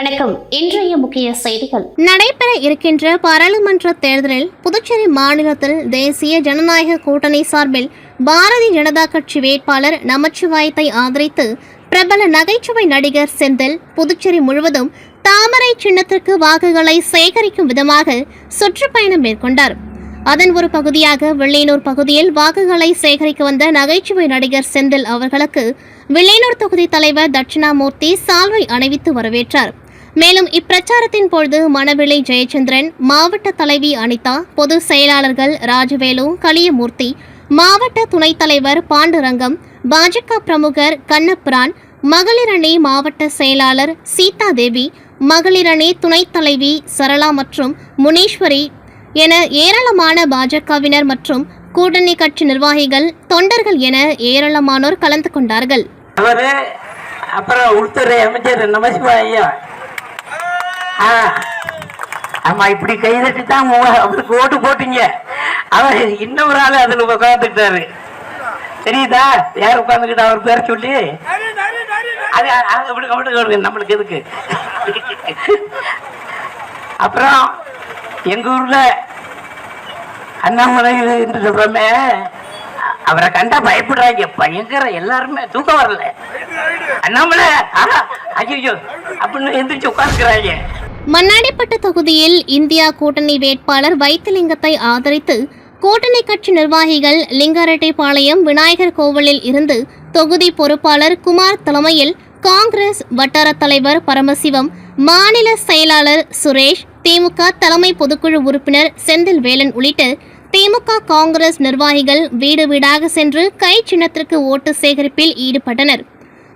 வணக்கம். இன்றைய முக்கிய செய்திகள். நடைபெற இருக்கின்ற பாராளுமன்ற தேர்தலில் புதுச்சேரி மாநிலத்தில் தேசிய ஜனநாயக கூட்டணி சார்பில் பாரதிய ஜனதா கட்சி வேட்பாளர் நமச்சிவாயத்தை ஆதரித்து பிரபல நகைச்சுவை நடிகர் செந்தில் புதுச்சேரி முழுவதும் தாமரை சின்னத்திற்கு வாக்குகளை சேகரிக்கும் விதமாக சுற்றுப்பயணம் மேற்கொண்டார். அதன் ஒரு பகுதியாக வெள்ளையனூர் பகுதியில் வாக்குகளை சேகரிக்க வந்த நகைச்சுவை நடிகர் செந்தில் அவர்களுக்கு வெள்ளையனூர் தொகுதி தலைவர் தட்சிணாமூர்த்தி சால்வை அணிவித்து வரவேற்றார். மேலும் இப்பிரச்சாரத்தின் பொழுது மணவிளை ஜெயச்சந்திரன் மாவட்ட தலைவி அனிதா பொதுச் செயலாளர்கள் ராஜவேலு கலியமூர்த்தி மாவட்ட துணைத் தலைவர் பாண்டுரங்கம் பாஜக பிரமுகர் கண்ணப்பிரான் மகளிரணி மாவட்ட செயலாளர் சீதா தேவி மகளிரணி துணைத் தலைவி சரளா மற்றும் முனீஸ்வரி என ஏராளமான பாஜகவினர் மற்றும் கூட்டணி கட்சி நிர்வாகிகள் தொண்டர்கள் என ஏராளமானோர் கலந்து கொண்டார்கள். அவரு அப்புறம் உள்துறை அமைச்சர் நமசிவாயா ஆமா இப்படி கைதட்டி தான் அவருக்கு ஓட்டு போட்டீங்க. அவர் இன்னொரு ஆள் அதுல உட்காந்துட்டாரு தெரியுதா? யார் உட்காந்துக்கிட்டா அவர் பேர் சொல்லி? அது அப்படி அப்படி நம்மளுக்கு எதுக்கு? அப்புறம் எங்க ஊர்ல அண்ணாமலை என்று சொல்றோமே அவரை கண்டா பயப்படுறாங்க. பயங்கர எல்லாருமே தூக்கம் வரல. அண்ணாமலை ஐயோ அப்படின்னு எந்திரிச்சு உட்காந்துக்கிறாங்க மண்ணாடிப்பட்ட தொகுதியில் இந்தியா கூட்டணி வேட்பாளர் வைத்திலிங்கத்தை ஆதரித்து கூட்டணி கட்சி நிர்வாகிகள் லிங்காரெட்டிப்பாளையம் விநாயகர் கோவிலில் இருந்து தொகுதி பொறுப்பாளர் குமார் தலைமையில் காங்கிரஸ் வட்டார தலைவர் பரமசிவம் மாநில செயலாளர் சுரேஷ் திமுக தலைமை பொதுக்குழு உறுப்பினர் செந்தில் வேலன் உள்ளிட்ட திமுக காங்கிரஸ் நிர்வாகிகள் வீடு வீடாக சென்று கை சின்னத்திற்கு ஓட்டு சேகரிப்பில் ஈடுபட்டனர்.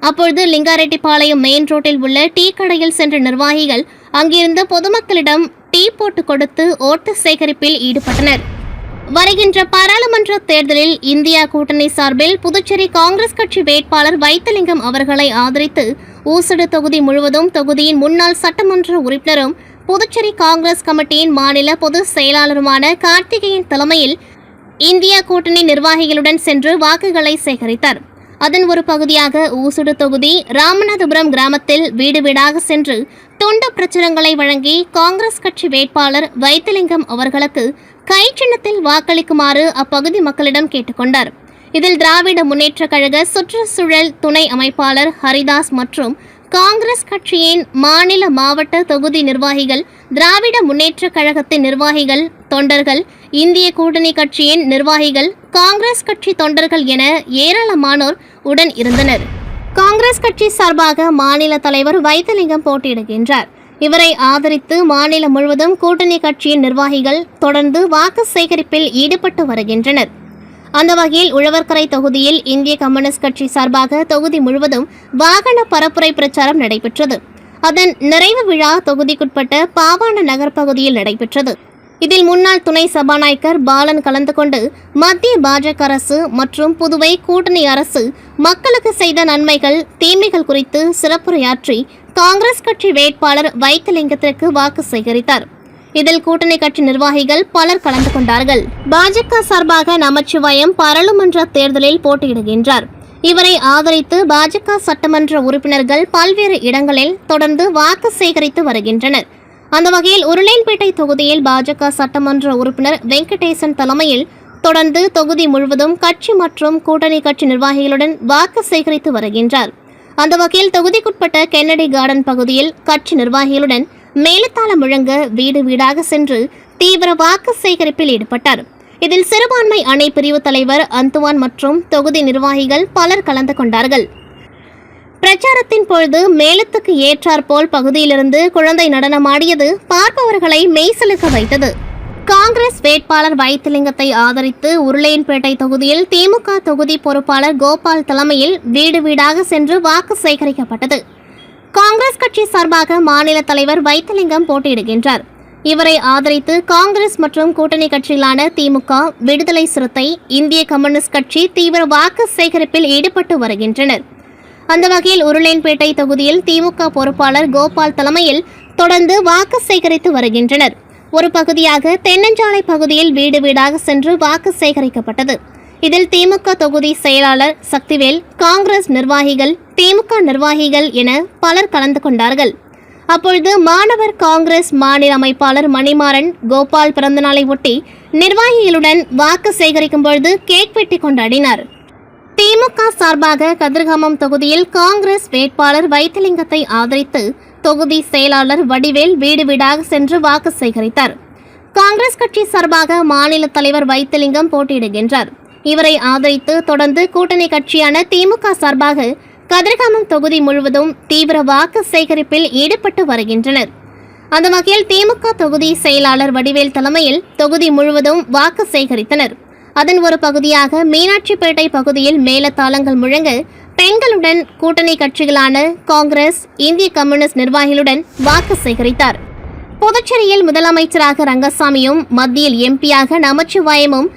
அப்பொழுது லிங்காரெட்டிப்பாளையம் மெயின் ரோட்டில் உள்ள டீ கடையில் சென்ற நிர்வாகிகள் அங்கிருந்த பொதுமக்களிடம் டீ போட்டு கொடுத்து ஓட்டு சேகரிப்பில் ஈடுபட்டனர். வருகின்ற பாராளுமன்ற தேர்தலில் இந்தியா கூட்டணி சார்பில் புதுச்சேரி காங்கிரஸ் கட்சி வேட்பாளர் வைத்தலிங்கம் அவர்களை ஆதரித்து ஊசடு தொகுதி முழுவதும் தொகுதியின் முன்னாள் சட்டமன்ற உறுப்பினரும் புதுச்சேரி காங்கிரஸ் கமிட்டியின் மாநில பொதுச் செயலாளருமான கார்த்திகேயன் தலைமையில் இந்தியா கூட்டணி நிர்வாகிகளுடன் சென்று வாக்குகளை சேகரித்தார். அதன் ஒரு பகுதியாக ஊசுடு தொகுதி ராமநாதபுரம் கிராமத்தில் வீடு வீடாக சென்று துண்டு பிரச்சுரங்களை வழங்கி காங்கிரஸ் கட்சி வேட்பாளர் வைத்திலிங்கம் அவர்களுக்கு கை சின்னத்தில் வாக்களிக்குமாறு அப்பகுதி மக்களிடம் கேட்டுக்கொண்டார். இதில் திராவிட முன்னேற்றக் கழக சுற்றுச்சூழல் துணை அமைப்பாளர் ஹரிதாஸ் மற்றும் காங்கிரஸ் கட்சியின் மாநில மாவட்ட தொகுதி நிர்வாகிகள் திராவிட முன்னேற்றக் கழகத்தின் நிர்வாகிகள் தொண்டர்கள் இந்திய கூட்டணி கட்சியின் நிர்வாகிகள் காங்கிரஸ் கட்சி தொண்டர்கள் என ஏராளமானோர் உடன் இருந்தனர். காங்கிரஸ் கட்சி சார்பாக மாநில தலைவர் வைத்தலிங்கம் போட்டியிடுகின்றார். இவரை ஆதரித்து மாநிலம் முழுவதும் கூட்டணி கட்சியின் நிர்வாகிகள் தொடர்ந்து வாக்கு சேகரிப்பில் ஈடுபட்டு வருகின்றனர். அந்த வகையில் உழவர்கரை தொகுதியில் இந்திய கம்யூனிஸ்ட் கட்சி சார்பாக தொகுதி முழுவதும் வாகன பரப்புரை பிரச்சாரம் நடைபெற்றது. அதன் நிறைவு விழா தொகுதிக்குட்பட்ட பாவாண நகர் பகுதியில் நடைபெற்றது. இதில் முன்னாள் துணை சபாநாயகர் பாலன் கலந்து கொண்டு மத்திய பாஜக அரசு மற்றும் புதுவை கூட்டணி அரசு மக்களுக்கு செய்த நன்மைகள் தீமைகள் குறித்து சிறப்புரையாற்றி காங்கிரஸ் கட்சி வேட்பாளர் வைத்திலிங்கத்திற்கு வாக்கு சேகரித்தார். இதில் கூட்டணி கட்சி நிர்வாகிகள் பலர் கலந்து கொண்டார்கள். பாஜக சார்பாக நமச்சிவாயம் பாராளுமன்ற தேர்தலில் போட்டியிடுகின்றார். இவரை ஆதரித்து பாஜக சட்டமன்ற உறுப்பினர்கள் பல்வேறு இடங்களில் தொடர்ந்து வாக்கு சேகரித்து வருகின்றனர். அந்த வகையில் உருளையன்பேட்டை தொகுதியில் பாஜக சட்டமன்ற உறுப்பினர் வெங்கடேசன் தலைமையில் தொடர்ந்து தொகுதி முழுவதும் கட்சி மற்றும் கூட்டணி கட்சி நிர்வாகிகளுடன் வாக்கு சேகரித்து வருகின்றார். அந்த வகையில் தொகுதிக்குட்பட்ட கென்னடி கார்டன் பகுதியில் கட்சி நிர்வாகிகளுடன் மேலத்தாளம் முழங்க வீடு வீடாக சென்று தீவிர வாக்கு சேகரிப்பில் ஈடுபட்டார். இதில் சிறுபான்மை அணை பிரிவு தலைவர் அந்துவான் மற்றும் தொகுதி நிர்வாகிகள் பலர் கலந்து கொண்டார்கள். பிரச்சாரத்தின் பொழுது மேளத்துக்கு ஏற்றாற்போல் பகுதியிலிருந்து குழந்தை நடனமாடியது பார்ப்பவர்களை மெய்சிலுக்க வைத்தது. காங்கிரஸ் வேட்பாளர் வைத்திலிங்கத்தை ஆதரித்து உருளையன்பேட்டை தொகுதியில் திமுக தொகுதி பொறுப்பாளர் கோபால் தலைமையில் வீடு வீடாக சென்று வாக்கு சேகரிக்கப்பட்டது. காங்கிரஸ் கட்சி சார்பாக மாநில தலைவர் வைத்திலிங்கம் போட்டியிடுகின்றார். இவரை ஆதரித்து காங்கிரஸ் மற்றும் கூட்டணி கட்சிகளான திமுக விடுதலை சிறுத்தை இந்திய கம்யூனிஸ்ட் கட்சி தீவிர வாக்கு சேகரிப்பில் ஈடுபட்டு வருகின்றனர். அந்த வகையில் உருளையன்பேட்டை தொகுதியில் திமுக பொறுப்பாளர் கோபால் தலைமையில் தொடர்ந்து வாக்கு சேகரித்து வருகின்றனர். ஒரு பகுதியாக தென்னஞ்சாலை பகுதியில் வீடு வீடாக சென்று வாக்கு சேகரிக்கப்பட்டது. இதில் திமுக தொகுதி செயலாளர் சக்திவேல் காங்கிரஸ் நிர்வாகிகள் திமுக நிர்வாகிகள் என பலர் கலந்து கொண்டார்கள். அப்பொழுது மாணவர் காங்கிரஸ் மாநில அமைப்பாளர் மணிமாறன் கோபால் பிறந்தநாளை ஒட்டி நிர்வாகிகளுடன் வாக்கு சேகரிக்கும் பொழுது கேக் வெட்டி கொண்டாடினார். திமுக சார்பாக கதிர்காமம் தொகுதியில் காங்கிரஸ் வேட்பாளர் வைத்திலிங்கத்தை ஆதரித்து தொகுதி செயலாளர் வடிவேல் வீடு வீடாக சென்று வாக்கு சேகரித்தார். காங்கிரஸ் கட்சி சார்பாக மாநில தலைவர் வைத்திலிங்கம் போட்டியிடுகின்றார். இவரை ஆதரித்து தொடர்ந்து கூட்டணி கட்சியான திமுக சார்பாக கதிர்காமம் தொகுதி முழுவதும் தீவிர வாக்கு சேகரிப்பில் ஈடுபட்டு வருகின்றனர். அந்த வகையில் திமுக தொகுதி செயலாளர் வடிவேல் தலைமையில் தொகுதி முழுவதும் வாக்கு சேகரித்தனர். அதன் ஒரு பகுதியாக மீனாட்சிப்பேட்டை பகுதியில் மேலத்தாளங்கள் முழங்க பெண்களுடன் கூட்டணி கட்சிகளான காங்கிரஸ் இந்திய கம்யூனிஸ்ட் நிர்வாகிகளுடன் வாக்கு சேகரித்தார். புதுச்சேரியில் முதலமைச்சராக ரங்கசாமியும் மத்தியில் எம்பியாக நமச்சிவாயமும்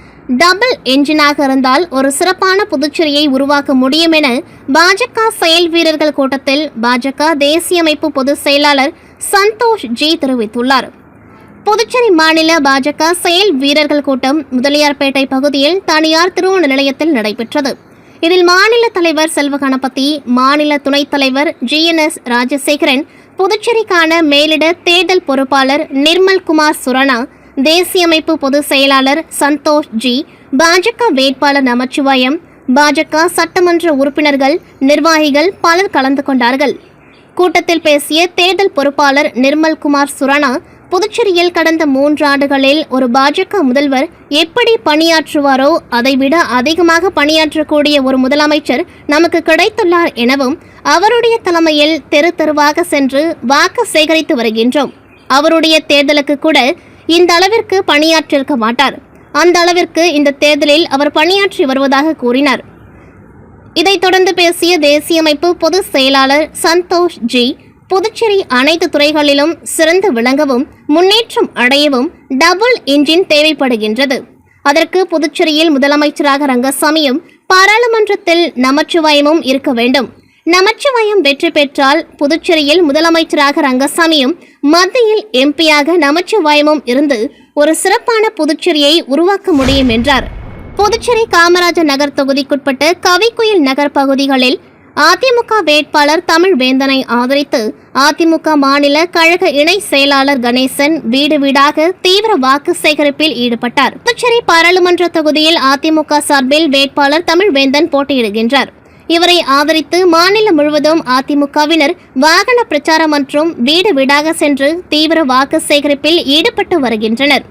டபுள் என்ஜினாக இருந்தால் ஒரு சிறப்பான புதுச்சேரியை உருவாக்க முடியும் என பாஜக செயல் வீரர்கள் கூட்டத்தில் பாஜக தேசிய அமைப்பு பொதுச் செயலாளர் சந்தோஷ் ஜி தெரிவித்துள்ளார். புதுச்சேரி மாநில பாஜக செயல் வீரர்கள் கூட்டம் முதலியார்பேட்டை பகுதியில் தனியார் திருமண நிலையத்தில் நடைபெற்றது. இதில் மாநில தலைவர் செல்வ கணபதி மாநில துணைத் தலைவர் ஜிஎன்எஸ் ராஜசேகரன் புதுச்சேரிக்கான மேலிட தேர்தல் பொறுப்பாளர் நிர்மல் குமார் சுரணா தேசிய அமைப்பு பொதுச் செயலாளர் சந்தோஷ் ஜி பாஜக வேட்பாளர் நமச்சிவாயம் பாஜக சட்டமன்ற உறுப்பினர்கள் நிர்வாகிகள் பலர் கலந்து கொண்டார்கள். கூட்டத்தில் பேசிய தேர்தல் பொறுப்பாளர் நிர்மல் குமார் புதுச்சேரியில் கடந்த மூன்றாண்டுகளில் ஒரு பாஜக முதல்வர் எப்படி பணியாற்றுவாரோ அதைவிட அதிகமாக பணியாற்றக்கூடிய ஒரு முதலமைச்சர் நமக்கு கிடைத்துள்ளார் எனவும் அவருடைய தலைமையில் தெரு தெருவாக சென்று வாக்கு சேகரித்து வருகின்றோம். அவருடைய தேர்தலுக்கு கூட இந்த அளவிற்கு பணியாற்றிருக்க மாட்டார். அந்த அளவிற்கு இந்த தேர்தலில் அவர் பணியாற்றி வருவதாக கூறினார். இதைத் தொடர்ந்து பேசிய தேசிய அமைப்பு பொதுச் செயலாளர் சந்தோஷ் ஜி புதுச்சேரி அனைத்து துறைகளிலும் சிறந்து விளங்கவும் முன்னேற்றம் அடையவும் டபுள் இன்ஜின் தேவைப்படுகின்றது. அதற்கு புதுச்சேரியில் முதலமைச்சராக ரங்கசாமியும் பாராளுமன்றத்தில் நமச்சிவாயமும் இருக்க வேண்டும். நமச்சிவாயம் வெற்றி பெற்றால் புதுச்சேரியில் முதலமைச்சராக ரங்கசாமியும் மத்தியில் எம்பியாக நமச்சிவாயமும் இருந்து ஒரு சிறப்பான புதுச்சேரியை உருவாக்க முடியும் என்றார். புதுச்சேரி காமராஜர் நகர் தொகுதிக்குட்பட்ட கவிக்குயில் நகர் பகுதிகளில் அதிமுக வேட்பாளர் தமிழ் வேந்தனை ஆதரித்து அதிமுக மாநில கழக இணை செயலாளர் கணேசன் வீடு வீடாக தீவிர வாக்கு சேகரிப்பில் ஈடுபட்டார். புதுச்சேரி பாராளுமன்ற தொகுதியில் அதிமுக சார்பில் வேட்பாளர் தமிழ் வேந்தன் போட்டியிடுகின்றார். இவரை ஆதரித்து மாநிலம் முழுவதும் அதிமுகவினர் வாகன பிரச்சாரம் மற்றும் வீடு வீடாக சென்று தீவிர வாக்கு சேகரிப்பில் ஈடுபட்டு வருகின்றனர்.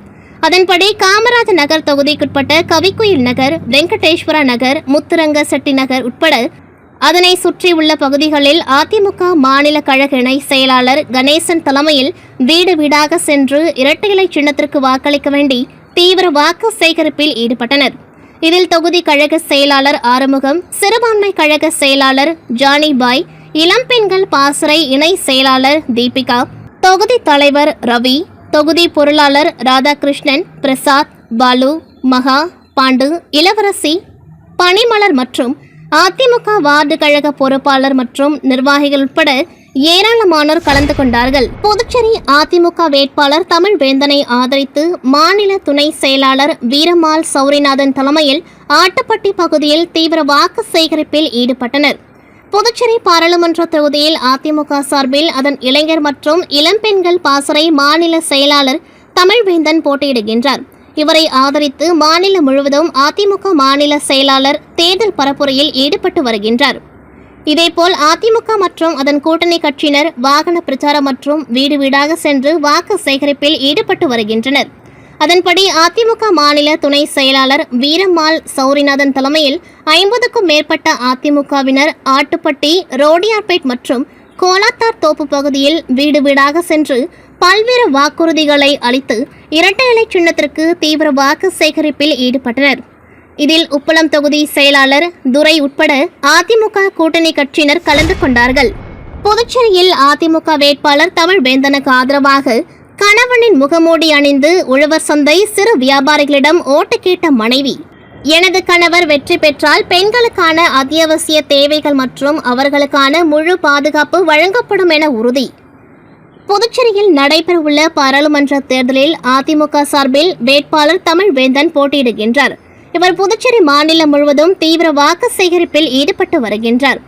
அதன்படி காமராஜ் நகர் தொகுதிக்குட்பட்ட கவிக்குயில் நகர் வெங்கடேஸ்வர நகர் முத்துரங்க செட்டி நகர் உட்பட அதனை சுற்றியுள்ள பகுதிகளில் அதிமுக மாநில கழக இணை செயலாளர் கணேசன் தலைமையில் வீடு வீடாக சென்று இரட்டை இலை சின்னத்திற்கு வாக்களிக்க வேண்டி தீவிர வாக்கு சேகரிப்பில் ஈடுபட்டனர். இதில் தொகுதி கழக செயலாளர் ஆறுமுகம் சிறுபான்மை கழக செயலாளர் ஜானி பாய் இளம்பெண்கள் பாசறை இணை செயலாளர் தீபிகா தொகுதி தலைவர் ரவி தொகுதி பொருளாளர் ராதாகிருஷ்ணன் பிரசாத் பாலு மகா பாண்டு இளவரசி பனிமலர் மற்றும் அதிமுக வார்டு கழக பொறுப்பாளர் மற்றும் நிர்வாகிகள் உட்பட ஏராளமானோர் கலந்து கொண்டார்கள். புதுச்சேரி அதிமுக வேட்பாளர் தமிழ் வேந்தனை ஆதரித்து மாநில துணை செயலாளர் வீரமால் சௌரிநாதன் தலைமையில் ஆட்டுப்பட்டி பகுதியில் தீவிர வாக்கு சேகரிப்பில் ஈடுபட்டனர். புதுச்சேரி பாராளுமன்ற தொகுதியில் அதிமுக சார்பில் அதன் இளைஞர் மற்றும் இளம்பெண்கள் பாசறை மாநில செயலாளர் தமிழ்வேந்தன் போட்டியிடுகின்றார். இவரை ஆதரித்து மாநிலம் முழுவதும் அதிமுக மாநில செயலாளர் தேர்தல் பரப்புரையில் ஈடுபட்டு வருகின்றார். இதேபோல் அதிமுக மற்றும் அதன் கூட்டணி கட்சியினர் வாகன பிரச்சாரம் மற்றும் வீடு வீடாக சென்று வாக்கு சேகரிப்பில் ஈடுபட்டு வருகின்றனர். அதன்படி அதிமுக மாநில துணை செயலாளர் வீரம்மாள் சௌரிநாதன் தலைமையில் ஐம்பதுக்கும் மேற்பட்ட அதிமுகவினர் ஆட்டுப்பட்டி ரோடியார்பேட் மற்றும் கோலாத்தார் தோப்பு பகுதியில் வீடு வீடாக சென்று பல்வேறு வாக்குறுதிகளை அளித்து இரட்டை இலை சின்னத்திற்கு தீவிர வாக்கு சேகரிப்பில் ஈடுபட்டனர். இதில் உப்பளம் தொகுதி செயலாளர் துரை உட்பட அதிமுக கூட்டணி கட்சியினர் கலந்து கொண்டார்கள். புதுச்சேரியில் அதிமுக வேட்பாளர் தமிழ் வேந்தனுக்கு ஆதரவாக கணவனின் முகமூடி அணிந்து உழவர் சந்தை சிறு வியாபாரிகளிடம் ஓட்டு கேட்ட மனைவி. எனது கணவர் வெற்றி பெற்றால் பெண்களுக்கான அத்தியாவசிய தேவைகள் மற்றும் அவர்களுக்கான முழு பாதுகாப்பு வழங்கப்படும் என உறுதி. புதுச்சேரியில் நடைபெறவுள்ள பாராளுமன்ற தேர்தலில் அதிமுக சார்பில் வேட்பாளர் தமிழ் வேந்தன் போட்டியிடுகின்றார். இவர் புதுச்சேரி மாநிலம் முழுவதும் தீவிர வாக்கு சேகரிப்பில் ஈடுபட்டு வருகின்றார்.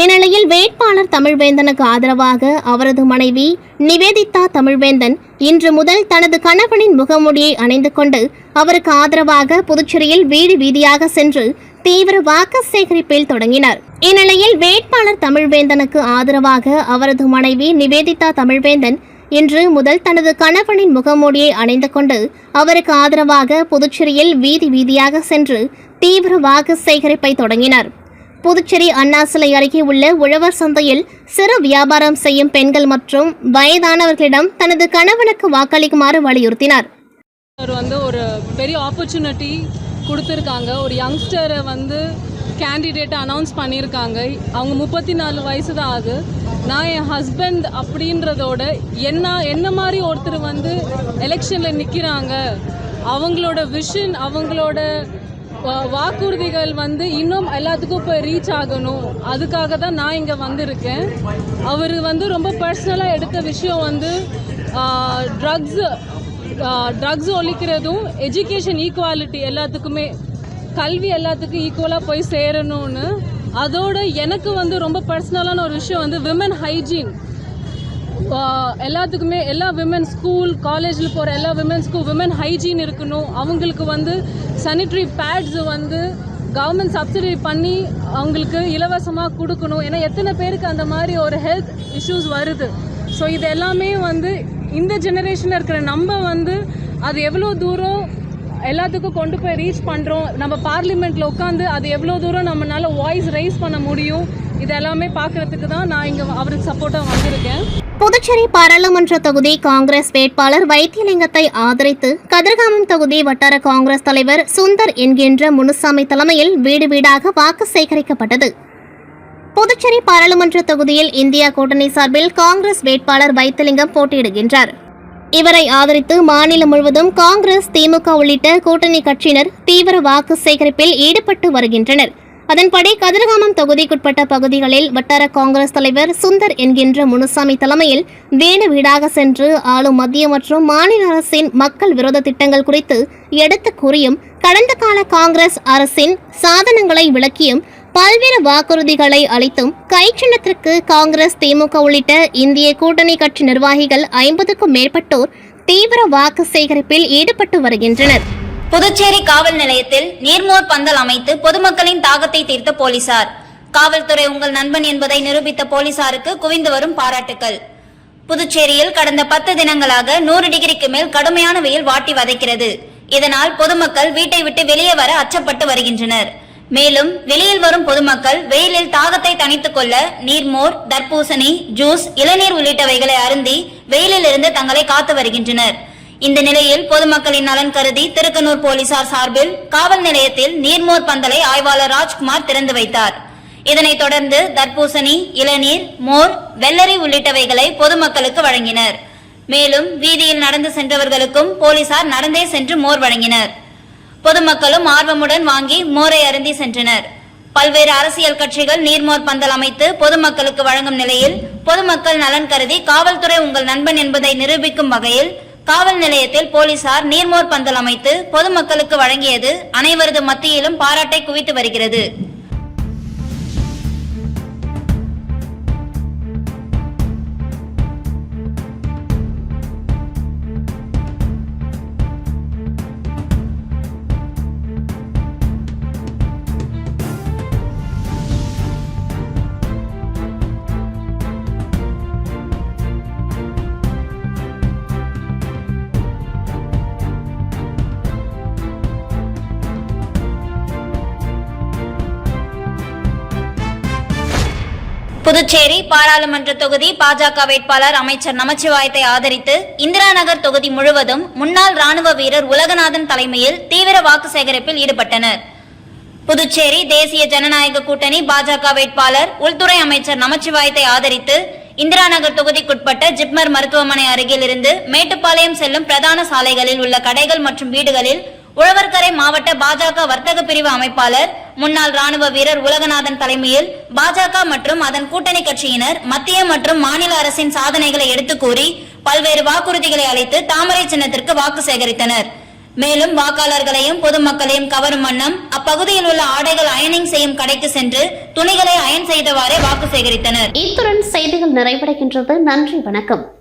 இந்நிலையில் வேட்பாளர் தமிழ்வேந்தனுக்கு ஆதரவாக அவரது மனைவி நிவேதிதா தமிழ்வேந்தன் இன்று முதல் தனது கணவனின் முகமூடியை அணிந்து கொண்டு அவருக்கு ஆதரவாக புதுச்சேரியில் வீடு வீதியாக சென்று தீவிர வாக்கு சேகரிப்பில் தொடங்கினார். இந்நிலையில் வேட்பாளர் தமிழ்வேந்தனுக்கு ஆதரவாக அவரது மனைவி நிவேதிதா தமிழ்வேந்தன் இன்று முதல் தனது கணவனின் முகமூடியை அணிந்து கொண்டு அவருக்கு ஆதரவாக புதுச்சேரியில் வீதி வீதியாக சென்று தீவிர வாக்கு சேகரிப்பை தொடங்கினார். புதுச்சேரி அண்ணா சிலை அருகே உள்ள உழவர் சந்தையில் சிறு வியாபாரம் செய்யும் பெண்கள் மற்றும் வயதானவர்களிடம் தனது கணவனுக்கு வாக்களிக்குமாறு வலியுறுத்தினார். அவர் வந்து ஒரு பெரிய ஆப்பர்ச்சுனிட்டி கொடுத்துருக்காங்க. ஒரு யங்ஸ்டரை வந்து கேண்டிடேட்டை அனௌன்ஸ் பண்ணியிருக்காங்க. அவங்க முப்பத்தி நாலு வயசு தான் ஆகுது. நான் என் ஹஸ்பண்ட் அப்படின்றதோட என்ன என்ன மாதிரி ஒருத்தர் வந்து எலெக்ஷனில் நிற்கிறாங்க அவங்களோட விஷன் அவங்களோட வாக்குறுதிகள் வந்து இன்னும் எல்லாத்துக்கும் இப்போ ரீச் ஆகணும். அதுக்காக தான் நான் இங்கே வந்திருக்கேன். அவர் வந்து ரொம்ப பர்சனலாக எடுத்த விஷயம் வந்து ட்ரக்ஸ் ட்ரக்ஸ் ஒழிக்கிறதும் எஜுகேஷன் ஈக்குவாலிட்டி எல்லாத்துக்குமே கல்வி எல்லாத்துக்கும் ஈக்குவலாக போய் சேரணும்னு. அதோட எனக்கு வந்து ரொம்ப பர்சனலான ஒரு விஷயம் வந்து விமன் ஹைஜீன் எல்லாத்துக்குமே எல்லா விமன் ஸ்கூல் காலேஜில் போகிற எல்லா விமன்ஸ்க்கும் விமன் ஹைஜீன் இருக்கணும். அவங்களுக்கு வந்து சானிட்ரி பேட்ஸ் வந்து கவர்மெண்ட் சப்சிடி பண்ணி அவங்களுக்கு இலவசமாக கொடுக்கணும். ஏன்னா எத்தனை பேருக்கு அந்த மாதிரி ஒரு ஹெல்த் இஷ்யூஸ் வருது. ஸோ இது எல்லாமே வந்து இந்த ஜெனரேஷனில் இருக்கிற நம்ம வந்து அது எவ்வளோ தூரம் எல்லாத்துக்கும் கொண்டு போய் ரீச் பண்ணுறோம் நம்ம பார்லிமெண்ட்டில் உட்காந்து அது எவ்வளோ தூரம் நம்மளால வாய்ஸ் ரைஸ் பண்ண முடியும். இதெல்லாமே பார்க்குறதுக்கு தான் நான் இங்கே அவருக்கு சப்போர்ட்டாக வந்திருக்கேன். புதுச்சேரி பாராளுமன்ற தொகுதி காங்கிரஸ் வேட்பாளர் வைத்தியலிங்கத்தை ஆதரித்து கதிர்காமம் தொகுதி வட்டார காங்கிரஸ் தலைவர் சுந்தர் என்கின்ற முனுசாமி தலைமையில் வீடு வீடாக வாக்கு சேகரிக்கப்பட்டது. புதுச்சேரி பாராளுமன்ற தொகுதியில் இந்தியா கூட்டணி சார்பில் காங்கிரஸ் வேட்பாளர் வைத்தியலிங்கம் போட்டியிடுகின்றார். இவரை ஆதரித்து மாநிலம் முழுவதும் காங்கிரஸ் திமுக உள்ளிட்ட கூட்டணி கட்சியினர் தீவிர வாக்கு சேகரிப்பில் ஈடுபட்டு வருகின்றனர். அதன்படி கதிர்காமம் தொகுதிக்குட்பட்ட பகுதிகளில் வட்டார காங்கிரஸ் தலைவர் சுந்தர் என்கின்ற முனுசாமி தலைமையில் வீடு வீடாக சென்று ஆளும் மத்திய மற்றும் மாநில அரசின் மக்கள் விரோத திட்டங்கள் குறித்து எடுத்து கூறியும் கடந்த கால காங்கிரஸ் அரசின் சாதனங்களை விளக்கியும் பல்வேறு வாக்குறுதிகளை அளித்தும் கைச்சின்னத்திற்கு காங்கிரஸ் திமுக உள்ளிட்ட இந்திய கூட்டணி கட்சி நிர்வாகிகள் ஐம்பதுக்கும் மேற்பட்டோர் தீவிர வாக்கு சேகரிப்பில் ஈடுபட்டு வருகின்றனர். புதுச்சேரி காவல் நிலையத்தில் நீர்மோர் பந்தல் அமைத்து பொதுமக்களின் தாகத்தை தீர்த்த போலீசார். காவல்துறை உங்கள் நண்பன் என்பதை நிரூபித்த போலீசாருக்கு குவிந்து வரும் பாராட்டுக்கள். புதுச்சேரியில் கடந்த பத்து தினங்களாக நூறு டிகிரிக்கு மேல் கடுமையான வெயில் வாட்டி வதைக்கிறது. இதனால் பொதுமக்கள் வீட்டை விட்டு வெளியே வர அச்சப்பட்டு வருகின்றனர். மேலும் வெளியில் வரும் பொதுமக்கள் வெயிலில் தாகத்தை தணித்துக் கொள்ள நீர்மோர் தர்பூசணி ஜூஸ் இளநீர் உள்ளிட்டவைகளை அருந்தி வெயிலில் இருந்து தங்களை காத்து வருகின்றனர். இந்த நிலையில் பொதுமக்களின் நலன் கருதி திருக்கனூர் போலீசார் சார்பில் காவல் நிலையத்தில் நீர்மோர் பந்தலை ஆய்வாளர் ராஜ்குமார் திறந்து வைத்தார். இதனைத் தொடர்ந்து தர்பூசணி இளநீர் மோர் வெள்ளரி உள்ளிட்டவைகளை பொதுமக்களுக்கு வழங்கினர். மேலும் வீதியில் நடந்து சென்றவர்களுக்கும் போலீசார் நடந்தே சென்று மோர் வழங்கினர். பொதுமக்களும் ஆர்வமுடன் வாங்கி மோரை அருந்தி சென்றனர். பல்வேறு அரசியல் கட்சிகள் நீர்மோர் பந்தல் அமைத்து பொதுமக்களுக்கு வழங்கும் நிலையில் பொதுமக்கள் நலன் கருதி காவல்துறை உங்கள் நண்பன் என்பதை நிரூபிக்கும் வகையில் காவல் நிலையத்தில் போலீசார் நீர்மோர் பந்தல் அமைத்து பொதுமக்களுக்கு வழங்கியது அனைவரது மத்தியிலும் பாராட்டை குவித்து வருகிறது. புதுச்சேரி பாராளுமன்ற தொகுதி பாஜக வேட்பாளர் அமைச்சர் நமச்சிவாயத்தை ஆதரித்து இந்திரா நகர் தொகுதி முழுவதும் முன்னாள் ராணுவ வீரர் உலகநாதன் தலைமையில் தீவிர வாக்கு சேகரிப்பில் ஈடுபட்டனர். புதுச்சேரி தேசிய ஜனநாயக கூட்டணி பாஜக வேட்பாளர் உள்துறை அமைச்சர் நமச்சிவாயத்தை ஆதரித்து இந்திரா நகர் தொகுதிக்குட்பட்ட ஜிப்மர் மருத்துவமனை அருகில் இருந்து மேட்டுப்பாளையம் செல்லும் பிரதான சாலைகளில் உள்ள கடைகள் மற்றும் வீடுகளில் உழவர்கரை மாவட்ட பாஜக வர்த்தக பிரிவு அமைப்பாளர் முன்னாள் ராணுவ வீரர் உலகநாதன் தலைமையில் பாஜக மற்றும் அதன் கூட்டணி கட்சியினர் மத்திய மற்றும் மாநில அரசின் சாதனைகளை எடுத்துக் கூறி பல்வேறு வாக்குறுதிகளை அளித்து தாமரை சின்னத்திற்கு வாக்கு சேகரித்தனர். மேலும் வாக்காளர்களையும் பொதுமக்களையும் கவரும் வண்ணம் அப்பகுதியில் உள்ள ஆடைகள் அயனிங் செய்யும் கடைக்கு சென்று துணிகளை அயன் செய்தவாறே வாக்கு வாக்கு சேகரித்தனர். இத்துடன் செய்திகள் நிறைவடைகின்றது. நன்றி வணக்கம்.